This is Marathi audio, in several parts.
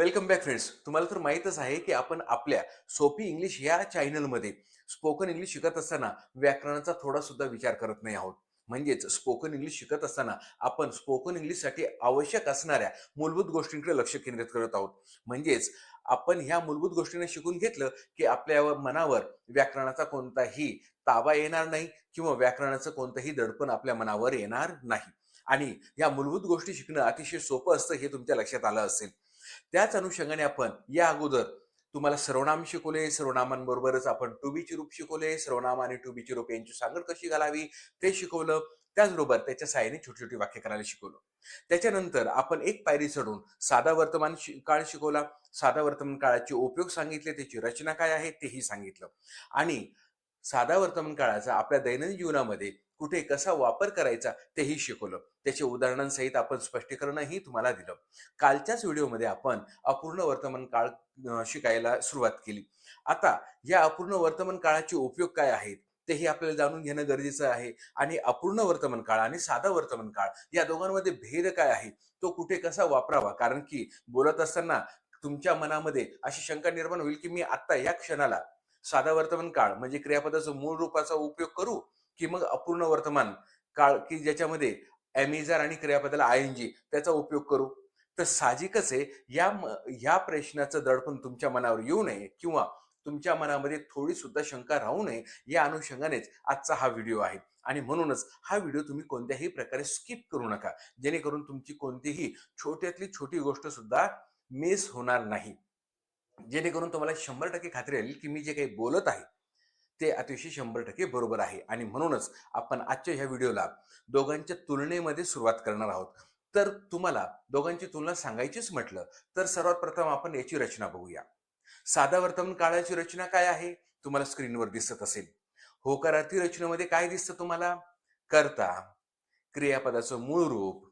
वेलकम बॅक फ्रेंड्स तुम्हाला तर माहीतच आहे की आपण आपल्या सोपी इंग्लिश या चॅनलमध्ये स्पोकन इंग्लिश शिकत असताना व्याकरणाचा थोडा सुद्धा विचार करत नाही आहोत. म्हणजेच स्पोकन इंग्लिश शिकत असताना आपण स्पोकन इंग्लिशसाठी आवश्यक असणाऱ्या मूलभूत गोष्टींकडे लक्ष केंद्रित करत आहोत. म्हणजेच आपण ह्या मूलभूत गोष्टींना शिकून घेतलं की आपल्या मनावर व्याकरणाचा कोणताही ताबा येणार नाही किंवा व्याकरणाचं कोणतंही दडपण आपल्या मनावर येणार नाही. आणि या मूलभूत गोष्टी शिकणं अतिशय सोपं असतं हे तुमच्या लक्षात आलं असेल. त्याच अनुषंगाने आपण या अगोदर तुम्हाला सर्वनाम शिकवले सर्वनामांबरोबरच आपण टू बीची रूप शिकवले सर्वनाम आणि टू बीची रूप यांची सांगड कशी घालावी ते शिकवलं. त्याचबरोबर त्याच्या साहाय्याने छोटी छोटी वाक्य करायला शिकवलं. त्याच्यानंतर आपण एक पायरी चढून साधा वर्तमान काळ शिकवला. साधा वर्तमान काळाचे उपयोग सांगितले त्याची रचना काय आहे तेही सांगितलं. आणि साधा वर्तमान काळाचा आपल्या दैनंदिन जीवनामध्ये कुठे कसा वापर करायचा तेही शिकवलं. त्याचे उदाहरणांसहित आपण स्पष्टीकरणही तुम्हाला दिलं. कालच्याच व्हिडिओमध्ये आपण अपूर्ण वर्तमान काळ शिकायला सुरुवात केली. आता या अपूर्ण वर्तमान काळाचे उपयोग काय आहेत तेही आपल्याला जाणून घेणं गरजेचं आहे. आणि अपूर्ण वर्तमान काळ आणि साधा वर्तमान काळ या दोघांमध्ये भेद काय आहे तो कुठे कसा वापरावा? कारण की बोलत असताना तुमच्या मनामध्ये अशी शंका निर्माण होईल की मी आता या क्षणाला साधा वर्तमान काळ म्हणजे क्रियापदाचं मूळ रूपाचा उपयोग करू? की मग अपूर्ण वर्तमान काळ की ज्याच्यामध्ये ॲमेझॉन आणि क्रियापदाला आय एन जी त्याचा उपयोग करू. तर साहजिकच आहे या या प्रश्नाचं दडपण तुमच्या मनावर येऊ नये किंवा तुमच्या मनामध्ये थोडी सुद्धा शंका राहू नये या अनुषंगानेच आजचा हा व्हिडिओ आहे. आणि म्हणूनच हा व्हिडिओ तुम्ही कोणत्याही प्रकारे स्किप करू नका. जेणेकरून तुमची कोणतीही छोट्यातली छोटी गोष्ट सुद्धा मिस होणार नाही. जेणेकरून तुम्हाला शंभर टक्के खात्री राहील की मी जे काही बोलत आहे ते अतिशय शंभर टक्के बरोबर आहे. आणि म्हणूनच आपण आजच्या ह्या व्हिडिओला दोघांच्या तुलनेमध्ये सुरुवात करणार आहोत. तर तुम्हाला दोघांची तुलना सांगायचीच म्हटलं तर सर्वात प्रथम आपण याची रचना बघूया. साधा वर्तमान काळाची रचना काय आहे? तुम्हाला स्क्रीनवर दिसत असेल. होकारार्थी रचनेमध्ये काय दिसतं तुम्हाला? कर्ता क्रियापदाचं मूळ रूप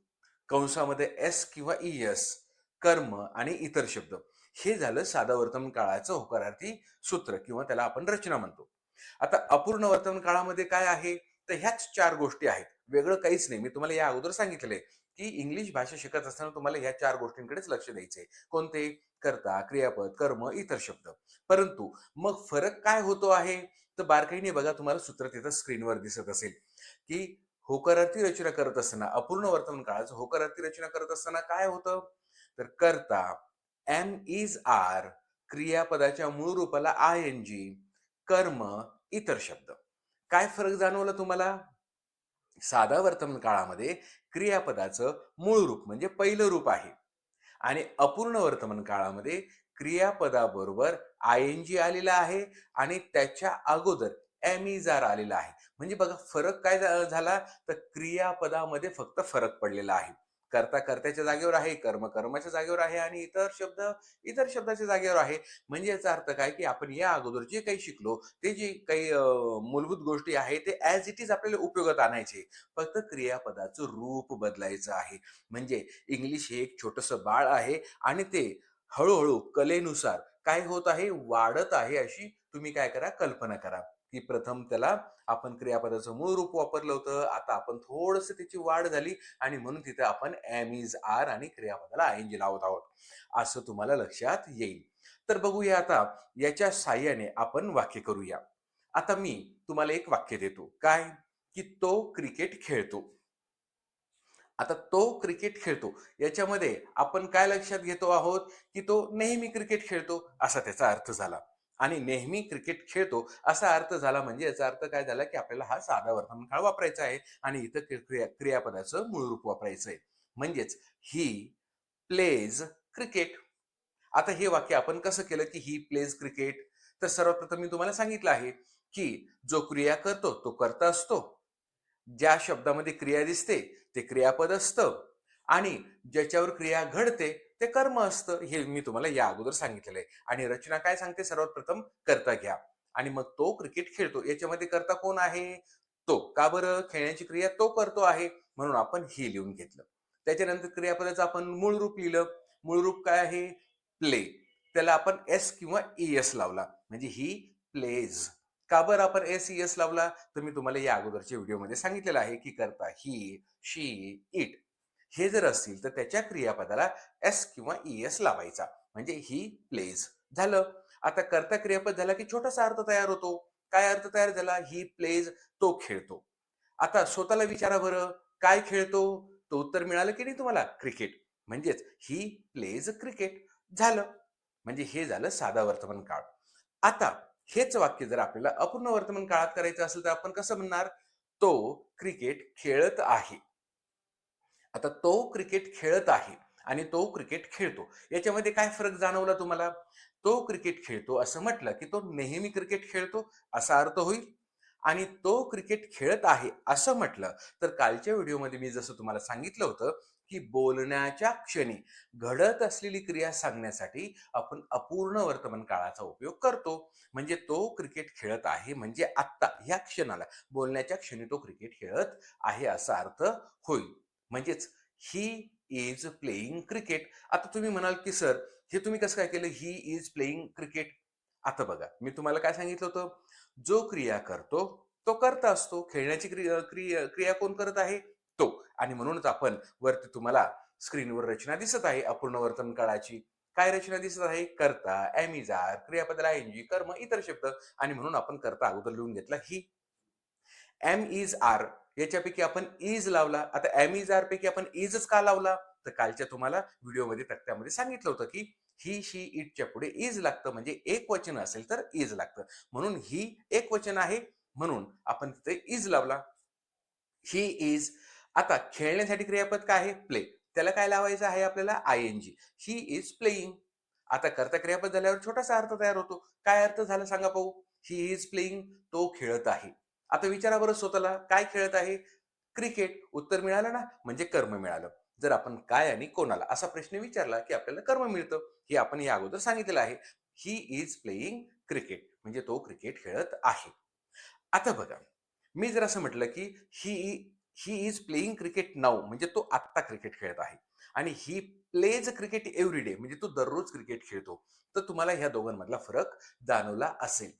कंसामध्ये एस किंवा ई एस कर्म आणि इतर शब्द. हे झालं साधा वर्तमान काळाचं होकारार्थी सूत्र किंवा त्याला आपण रचना म्हणतो. आता अपूर्ण वर्तमान काळामध्ये काय आहे? तर ह्याच चार गोष्टी आहेत. वेगळं काहीच नाही. मी तुम्हाला या अगोदर सांगितलंय की इंग्लिश भाषा शिकत असताना तुम्हाला ह्या चार गोष्टींकडेच लक्ष द्यायचंय. कोणते? कर्ता क्रियापद कर्म इतर शब्द. परंतु मग फरक काय होतो आहे? तर बारकाईने बघा तुम्हाला सूत्र तिथं स्क्रीनवर दिसत असेल की होकारार्थी रचना करत असताना अपूर्ण वर्तमान काळाचं होकारार्थी रचना करत असताना काय होतं? तर कर्ता एम इज आर क्रियापदाच्या मूळ रूपाला आय एन जी कर्म इतर शब्द. काय फरक जाणवला तुम्हाला? साधा वर्तमान काळामध्ये क्रियापदाचं मूळ रूप म्हणजे पहिलं रूप आहे. आणि अपूर्ण वर्तमान काळामध्ये क्रियापदाबरोबर आय एन जी आलेला आहे आणि त्याच्या अगोदर एमिजार आलेला आहे. म्हणजे बघा फरक काय झाला? तर क्रियापदामध्ये फक्त फरक पडलेला आहे. कर्ता कर्त्याच्या जागेवर आहे कर्म कर्माच्या जागेवर आहे आणि इतर शब्द इतर शब्दाच्या जागेवर आहे. म्हणजे याचा अर्थ काय की आपण या अगोदर जे काही शिकलो ते जे काही मूलभूत गोष्टी आहे ते ऍज इट इज आपल्याला उपयोगात आणायचे. फक्त क्रियापदाचं रूप बदलायचं आहे. म्हणजे इंग्लिश हे एक छोटस बाळ आहे आणि ते हळूहळू कलेनुसार काय होत आहे वाढत आहे अशी तुम्ही काय करा कल्पना करा. की प्रथम त्याला आपण क्रियापदाचं मूळ रूप वापरलं होतं. आता आपण थोडस त्याची वाढ झाली आणि म्हणून तिथे आपण एम इज आर आणि क्रियापदाला आय लावत आहोत. असं तुम्हाला लक्षात येईल. तर बघूया आता याच्या साह्याने आपण वाक्य करूया. आता मी तुम्हाला एक वाक्य देतो. काय? की तो क्रिकेट खेळतो. आता तो क्रिकेट खेळतो. याच्यामध्ये आपण काय लक्षात घेतो आहोत? की तो नेहमी क्रिकेट खेळतो असा त्याचा अर्थ झाला. आणि नेहमी क्रिकेट खेळतो असा अर्थ झाला म्हणजे याचा अर्थ काय झाला की आपल्याला हा साधा वर्तमान काळ वापरायचा आहे आणि इथं क्रिया क्रियापदाचं मूळ रूप वापरायचं आहे म्हणजेच ही प्लेज क्रिकेट आता हे वाक्य आपण कसं केलं की ही प्लेज क्रिकेट तर सर्वप्रथम मी तुम्हाला सांगितलं आहे की जो क्रिया करतो तो करता असतो. ज्या शब्दामध्ये क्रिया दिसते ते क्रियापद असतं. आणि ज्याच्यावर क्रिया घडते ते कर्म असतं हे मी तुम्हाला या अगोदर सांगितलेलं आहे. आणि रचना काय सांगते? सर्वात प्रथम करता घ्या. आणि मग तो क्रिकेट खेळतो. याच्यामध्ये करता कोण आहे? तो. का बरं? खेळण्याची क्रिया तो करतो आहे. म्हणून आपण हे लिहून घेतलं. त्याच्यानंतर क्रियापदाचं आपण मूळ रूप लिहिलं. मूळ रूप काय आहे? प्ले त्याला आपण एस किंवा ई एस लावला. म्हणजे ही प्लेज का बरं आपण एस ई एस लावला? तर मी तुम्हाला या अगोदरच्या व्हिडिओमध्ये सांगितलेलं आहे की करता ही शी इट हे जर असतील तर त्याच्या क्रियापदाला एस किंवा ई एस लावायचा. म्हणजे ही प्लेज झालं. आता कर्ता क्रियापद झाला की छोटासा अर्थ तयार होतो. काय अर्थ तयार झाला? ही प्लेज तो खेळतो. आता स्वतःला विचारा बरं काय खेळतो? तो उत्तर मिळालं की नाही तुम्हाला? क्रिकेट म्हणजेच ही प्लेज क्रिकेट झालं. म्हणजे हे झालं साधा वर्तमान काळ. आता हेच वाक्य जर आपल्याला अपूर्ण वर्तमान काळात करायचं असेल तर आपण कसं म्हणणार? तो क्रिकेट खेळत आहे. आता तो क्रिकेट खेळत आहे आणि तो क्रिकेट खेळतो. याच्यामध्ये काय फरक जाणवला तुम्हाला? तो क्रिकेट खेळतो असं म्हटलं की तो नेहमी क्रिकेट खेळतो असा अर्थ होईल. आणि तो क्रिकेट खेळत आहे असं म्हटलं तर कालच्या व्हिडिओमध्ये मी जसं तुम्हाला सांगितलं होतं की बोलण्याच्या क्षणी घडत असलेली क्रिया सांगण्यासाठी आपण अपूर्ण वर्तमान काळाचा उपयोग करतो. म्हणजे तो क्रिकेट खेळत आहे म्हणजे आत्ता ह्या क्षणाला बोलण्याच्या क्षणी तो क्रिकेट खेळत आहे असा अर्थ होईल. म्हणजेच ही इज प्लेईंग क्रिकेट आता तुम्ही म्हणाल की सर हे तुम्ही कसं काय केलं? ही इज प्लेईंग क्रिकेट आता बघा मी तुम्हाला काय सांगितलं होतं? जो क्रिया करतो तो करता असतो. खेळण्याची क्रिया क्रिया क्रिया कोण करत आहे? तो. आणि म्हणूनच आपण वरती तुम्हाला स्क्रीनवर रचना दिसत आहे अपूर्ण वर्तन काळाची. काय रचना दिसत आहे? करता ॲमिजार क्रियापद जी कर्म इतर शब्द. आणि म्हणून आपण करता अगोदर लिहून घेतला ही एम इज आर याच्यापैकी आपण इज लावला. आता एम इज आर पैकी आपण इजच का लावला? तर कालच्या तुम्हाला व्हिडिओमध्ये तक्त्यामध्ये सांगितलं होतं की ही शी इटच्या पुढे इज लागतं म्हणजे एक वचन असेल तर इज लागतं. म्हणून ही एक वचन आहे. म्हणून आपण तिथे इज लावला. ही इज आता खेळण्यासाठी क्रियापद काय आहे? प्ले त्याला काय लावायचं आहे आपल्याला? I N G he is playing आता करता क्रियापद झाल्यावर छोटासा अर्थ तयार होतो. काय अर्थ झाला सांगा पाहू. ही इज प्लेईंग तो खेळत आहे. आता विचारा बरं स्वतःला काय खेळत आहे? क्रिकेट उत्तर मिळालं ना? म्हणजे कर्म मिळालं. जर आपण काय आणि कोणाला असा प्रश्न विचारला की आपल्याला कर्म मिळतं हे आपण या अगोदर सांगितलेलं आहे. ही इज प्लेईंग क्रिकेट म्हणजे तो क्रिकेट खेळत आहे. आता बघा मी जर असं म्हटलं की he he is playing cricket now म्हणजे तो आत्ता क्रिकेट खेळत आहे. आणि he plays cricket every day म्हणजे तो दररोज क्रिकेट खेळतो. तर तुम्हाला ह्या दोघांमधला फरक जाणवला असेल.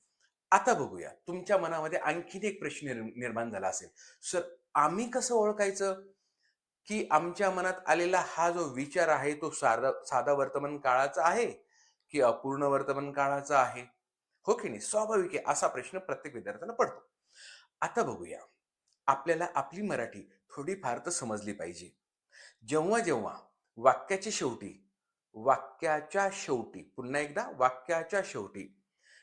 आता बघूया. तुमच्या मनामध्ये आणखीन एक प्रश्न निर्म- निर्माण झाला असेल. सर आम्ही कसं ओळखायचं? की आमच्या मनात आलेला हा जो विचार आहे तो साधा साधा वर्तमान काळाचा आहे की अपूर्ण वर्तमान काळाचा आहे? हो की नाही? स्वाभाविक आहे असा प्रश्न प्रत्येक विद्यार्थ्याला पडतो. आता बघूया. आपल्याला आपली मराठी थोडीफार तर समजली पाहिजे. जेव्हा जेव्हा वाक्याच्या शेवटी वाक्याच्या शेवटी पुन्हा एकदा वाक्याच्या शेवटी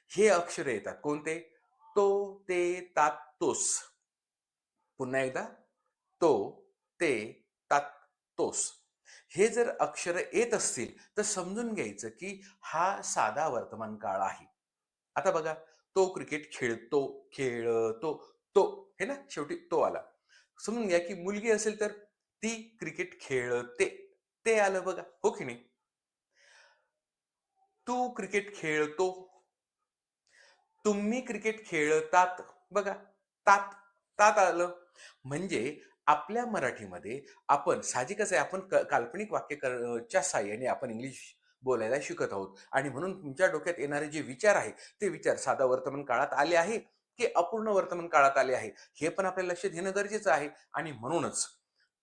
हे अक्षरे येतात. कोणते? तो ते तात तोस. पुन्हा एकदा. तो ते तात तोस. हे जर अक्षर येत असतील तर समजून घ्यायचं की हा साधा वर्तमान काळ आहे. आता बघा तो क्रिकेट खेळतो खेळतो तो. हे ना? शेवटी तो आला. समजून घ्या की मुलगी असेल तर ती क्रिकेट खेळते. ते आलं बघा. हो की नाही? तू क्रिकेट खेळतो तुम्ही क्रिकेट खेळतात. बघा तात तात आलं. म्हणजे आपल्या मराठीमध्ये आपण साहजिकच आहे आपण क- काल्पनिक वाक्य कर- च्या साह्याने आपण इंग्लिश बोलायला शिकत आहोत. आणि म्हणून तुमच्या डोक्यात येणारे जे विचार आहे ते विचार साधा वर्तमान काळात आले आहे की अपूर्ण वर्तमान काळात आले आहे? हे पण आपल्याला लक्षात घेणं गरजेचं आहे. आणि म्हणूनच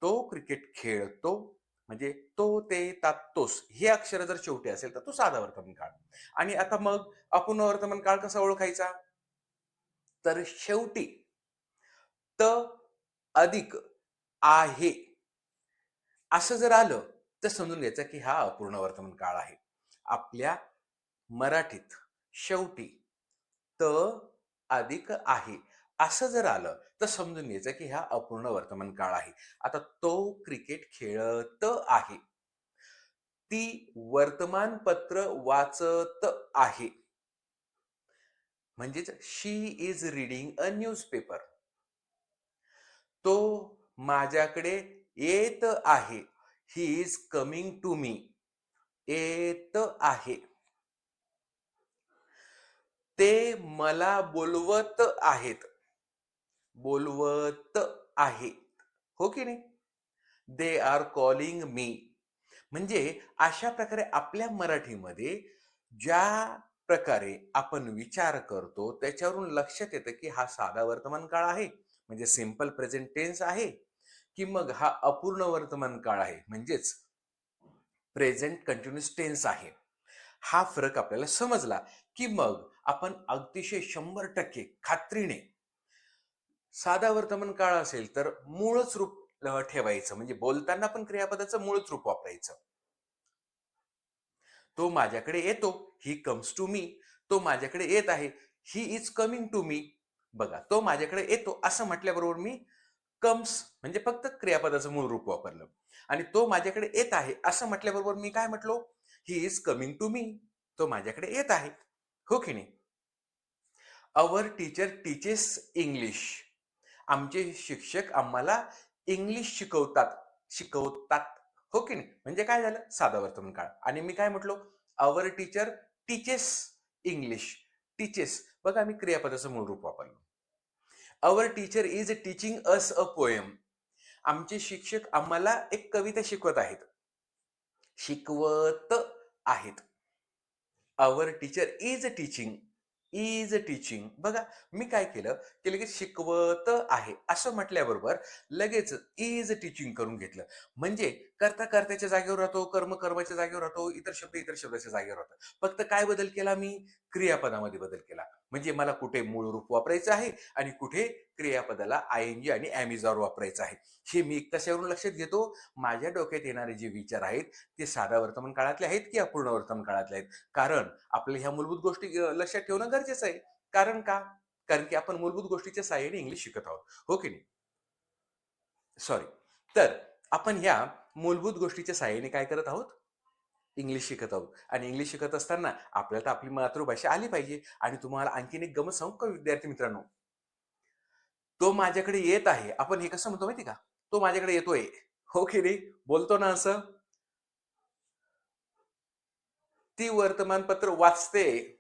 तो क्रिकेट खेळतो म्हणजे तो ते तात्तोस हे अक्षर जर शेवटी असेल तर तो साधा वर्तमान काळ. आणि आता मग अपूर्ण वर्तमान काळ कसा ओळखायचा? तर शेवटी त अधिक आहे. असं जर आलं तर समजून घ्यायचं की हा अपूर्ण वर्तमान काळ आहे. आपल्या मराठीत शेवटी त अधिक आहे. असं जर आलं तर समजून घ्यायचं की हा अपूर्ण वर्तमान काळ आहे. आता तो क्रिकेट खेळत आहे. ती वर्तमानपत्र वाचत आहे. म्हणजेच she is reading a newspaper तो माझ्याकडे येत आहे. He is coming to me येत आहे. ते मला बोलवत आहेत. बोलवत आहे हो की नाही? दे आर कॉलिंग मी म्हणजे अशा प्रकारे आपल्या मराठीमध्ये ज्या प्रकारे आपण विचार करतो त्याच्यावरून लक्षात येतं की हा साधा वर्तमान काळ आहे. म्हणजे सिंपल प्रेझेंट टेन्स आहे. की मग हा अपूर्ण वर्तमान काळ आहे. म्हणजेच प्रेझेंट कंटिन्युअस टेन्स आहे. हा फरक आपल्याला समजला की मग आपण अतिशय शंभर टक्के खात्रीने साधा वर्तमान काळ असेल तर मूळच रूप ठेवायचं. म्हणजे बोलताना पण क्रियापदाचं मूळच रूप वापरायचं. तो माझ्याकडे येतो ही कम्स टू मी तो माझ्याकडे येत आहे he is coming to me बघा तो माझ्याकडे येतो असं म्हटल्याबरोबर मी कम्स म्हणजे फक्त क्रियापदाचं मूळ रूप वापरलं. आणि तो माझ्याकडे येत आहे असं म्हटल्याबरोबर मी काय म्हटलो? He is coming to me तो माझ्याकडे येत आहे. हो की नाही? अवर टीचर टीचेस इंग्लिश आमचे शिक्षक आम्हाला इंग्लिश शिकवतात शिकवतात. हो की नाही? म्हणजे काय झालं? साधा वर्तमान काळ. आणि मी काय म्हटलो? Our teacher teaches English teaches बघा मी क्रियापदाचं मूळ रूप वापरलं. Our teacher is teaching us a poem आमचे शिक्षक आम्हाला एक कविता शिकवत आहेत. शिकवत आहेत. Our teacher is teaching is teaching बघा मी काय केलं? की लगेच शिकवत आहे. असं म्हटल्याबरोबर लगेच इज टीचिंग करून घेतलं. म्हणजे करता कर्त्याच्या जागेवर राहतो कर्म कर्माच्या जागेवर राहतो इतर शब्द इतर शब्दाच्या जागेवर राहतो. फक्त काय बदल केला मी? क्रियापदामध्ये बदल केला. म्हणजे मला कुठे मूळ रूप वापरायचं आहे आणि कुठे क्रियापदाला आय एन जी आणि ॲमेझॉन वापरायचं आहे? हे मी कशावरून लक्षात घेतो? माझ्या डोक्यात येणारे जे विचार आहेत ते साधा वर्तमान काळातले आहेत की अपूर्ण वर्तमान काळातले आहेत? कारण आपल्या ह्या मूलभूत गोष्टी लक्षात ठेवणं गरजेचं आहे. कारण का? कारण की आपण मूलभूत गोष्टीच्या साहाय्याने इंग्लिश शिकत आहोत. हो की नाही? सॉरी तर आपण ह्या मूलभूत गोष्टीच्या साह्याने काय करत आहोत? इंग्लिश शिकत आहोत. आणि इंग्लिश शिकत असताना आपल्याला तर आपली मातृभाषा आली पाहिजे. आणि तुम्हाला आणखीन एक गमत सांगू का विद्यार्थी मित्रांनो? तो माझ्याकडे येत आहे. आपण हे कसं म्हणतो माहिती का? तो माझ्याकडे येतोय. हो की नाही? बोलतो ना असं. ती वर्तमानपत्र वाचते.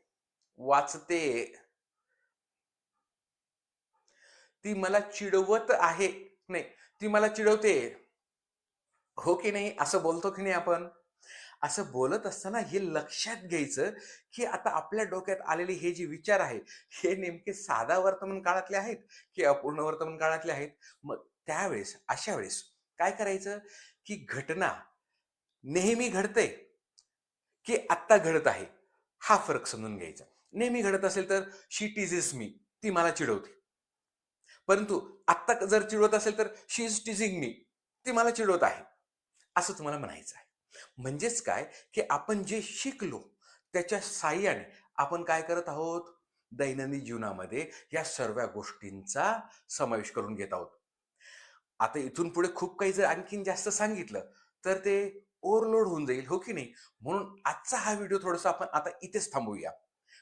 वाचते. ती मला चिडवत आहे. नाही ती मला चिडवते. हो की नाही? असं बोलतो की नाही आपण? असं बोलत असताना हे लक्षात घ्यायचं की आता आपल्या डोक्यात आलेले हे जे विचार आहे हे नेमके साधा वर्तमान काळातले आहेत की अपूर्ण वर्तमान काळातले आहेत? मग त्यावेळेस अशा वेळेस काय करायचं की घटना नेहमी घडते की आत्ता घडत आहे हा फरक समजून घ्यायचा. नेहमी घडत असेल तर शी टीजेस मी ती मला चिडवते. परंतु आत्ता जर चिडवत असेल तर शी इज टीजिंग मी ती मला चिडवत आहे. असं तुम्हाला म्हणायचं आहे. म्हणजेच काय? की आपण जे शिकलो त्याच्या साह्याने आपण काय करत आहोत? दैनंदिन जीवनामध्ये या सर्व गोष्टींचा समावेश करून घेत आहोत. आता इथून पुढे खूप काही जर आणखीन जास्त सांगितलं तर ते ओव्हरलोड होऊन जाईल हो की नाही? म्हणून आजचा हा व्हिडिओ थोडासा आपण आता इथेच थांबूया.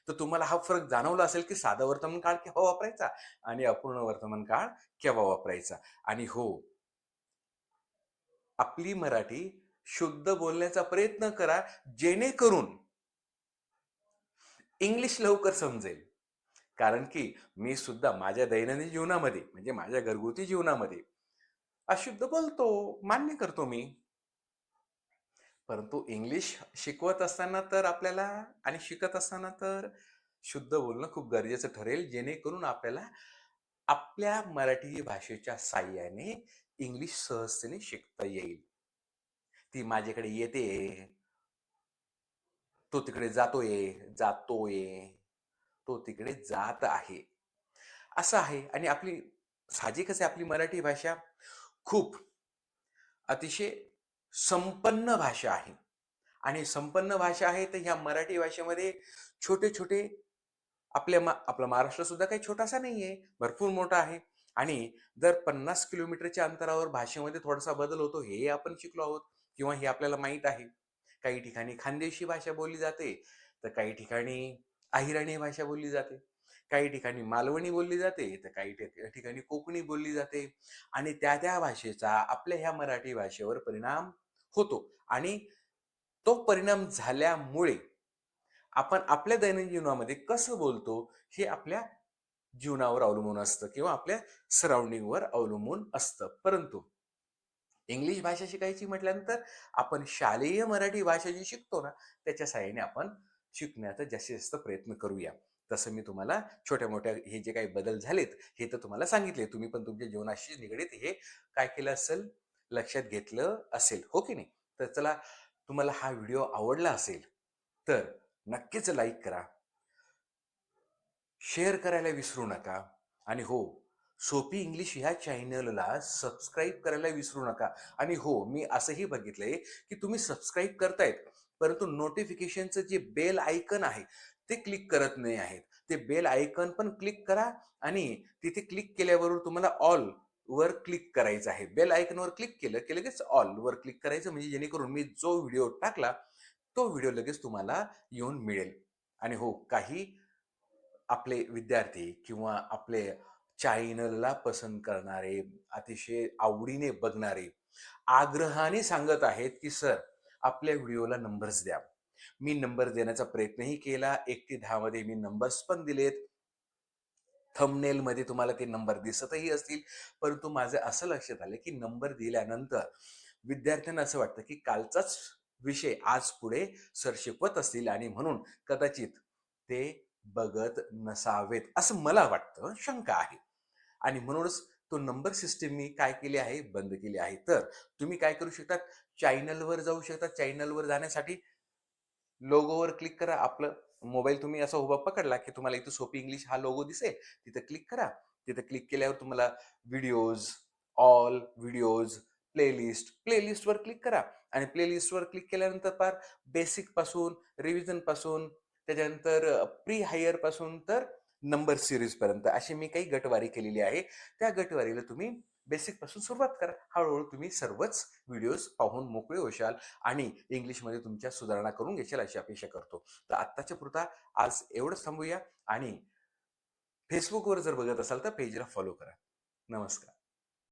तर तुम्हाला हा फरक जाणवला असेल की साधा वर्तमान काळ केव्हा वापरायचा? आणि अपूर्ण वर्तमान काळ केव्हा वापरायचा? आणि हो आपली मराठी शुद्ध बोलण्याचा प्रयत्न करा जेणेकरून इंग्लिश लवकर समजेल. कारण की मी सुद्धा माझ्या दैनंदिन जीवनामध्ये म्हणजे माझ्या घरगुती जीवनामध्ये अशुद्ध बोलतो मान्य करतो मी. परंतु इंग्लिश शिकवत असताना तर आपल्याला आणि शिकत असताना तर शुद्ध बोलणं खूप गरजेचं ठरेल जेणेकरून आपल्याला आपल्या मराठी भाषेच्या साह्याने इंग्लिश सहजतेने शिकता येईल. ती माझ्याकडे येते. तो तिकडे जातोय जातोय. तो तिकडे जात आहे. असं आहे आणि आपली साहजिकच आहे आपली मराठी भाषा खूप अतिशय संपन्न भाषा आहे. आणि संपन्न भाषा आहे तर ह्या मराठी भाषेमध्ये छोटे छोटे आपल्या मा आपला महाराष्ट्र सुद्धा काही छोटासा नाही आहे भरपूर मोठा आहे. आणि जर पन्नास किलोमीटरच्या अंतरावर भाषेमध्ये थोडासा बदल होतो हे आपण शिकलो आहोत किंवा हे आपल्याला माहीत आहे. काही ठिकाणी खानदेशी भाषा बोलली जाते तर काही ठिकाणी अहिराणी भाषा बोलली जाते. काही ठिकाणी मालवणी बोलली जाते तर काही ठिकाणी कोकणी बोलली जाते. आणि त्या त्या भाषेचा आपल्या ह्या मराठी भाषेवर परिणाम होतो. आणि तो परिणाम झाल्यामुळे आपण आपल्या दैनंदिन जीवनामध्ये कसं बोलतो हे आपल्या जीवनावर अवलंबून असतं किंवा आपल्या सराउंडिंगवर अवलंबून असतं. परंतु इंग्लिश भाषा शिकायची म्हटल्यानंतर आपण शालेय मराठी भाषा जी शिकतो ना त्याच्या साहाय्याने आपण शिकण्याचा जास्तीत जास्त प्रयत्न करूया. तसं मी तुम्हाला छोट्या मोठ्या हे जे काही बदल झालेत हे तर तुम्हाला सांगितले. तुम्ही पण तुमच्या जीवनाशी निगडीत हे काय केलं असेल? लक्षात घेतलं असेल. हो की नाही? तर चला तुम्हाला हा व्हिडिओ आवडला असेल तर नक्कीच लाईक करा. शेअर करायला विसरू नका. आणि हो सोपी इंग्लिश ह्या चॅनलला सबस्क्राईब करायला विसरू नका. आणि हो मी असंही बघितलंय की तुम्ही सबस्क्राईब करतायत परंतु नोटिफिकेशनचं जे बेल आयकन आहे ते क्लिक करत नाही आहेत. ते बेल आयकन पण क्लिक करा आणि तिथे क्लिक केल्याबरोबर तुम्हाला ऑल वर क्लिक करायचं आहे. बेल आयकनवर क्लिक केलं की लगेच ऑल वर क्लिक करायचं म्हणजे जेणेकरून मी जो व्हिडिओ टाकला तो व्हिडिओ लगेच तुम्हाला येऊन मिळेल. आणि हो काही आपले विद्यार्थी किंवा आपले चॅनलला पसंत करणारे अतिशय आवडीने बघणारे आग्रहाने सांगत आहेत की सर आपल्या व्हिडिओला नंबर्स द्या. मी नंबर देण्याचा प्रयत्नही केला. एक ते दहा मध्ये मी नंबर्स पण दिलेत. थंबनेल मध्ये तुम्हाला ते नंबर दिसतही असतील. परंतु माझं असं लक्षात आलं की नंबर दिल्यानंतर विद्यार्थ्यांना असं वाटतं की कालचाच विषय आज पुढे सर शिकवत असतील आणि म्हणून कदाचित ते बघत नसावेत असं मला वाटतं शंका आहे. आणि म्हणूनच तो नंबर सिस्टीम मी काय केली आहे बंद केली आहे. तर तुम्ही काय करू शकता चॅनलवर जाऊ शकता चॅनलवर जाण्यासाठी लोगोवर क्लिक करा. आपलं मोबाईल तुम्ही असा उभा पकडला की तुम्हाला इथं सोपी इंग्लिश हा लोगो दिसेल. तिथं क्लिक करा. तिथं क्लिक केल्यावर तुम्हाला व्हिडिओज ऑल व्हिडिओज प्लेलिस्ट प्लेलिस्टवर क्लिक करा. आणि प्लेलिस्टवर क्लिक केल्यानंतर फार बेसिकपासून रिव्हिजनपासून त्याच्यानंतर प्री हायरपासून तर नंबर सिरीज पर्यंत अशी मी काही गटवारी केलेली आहे. त्या गटवारीला तुम्ही बेसिकपासून सुरुवात करा. हळूहळू तुम्ही सर्वच व्हिडिओज पाहून मोकळे होशाल आणि इंग्लिशमध्ये तुमच्या सुधारणा करून घेशाल अशी अपेक्षा करतो. तर आत्ताच्या पुरता आज एवढंच थांबूया आणि फेसबुकवर जर बघत असाल तर पेजला फॉलो करा. नमस्कार.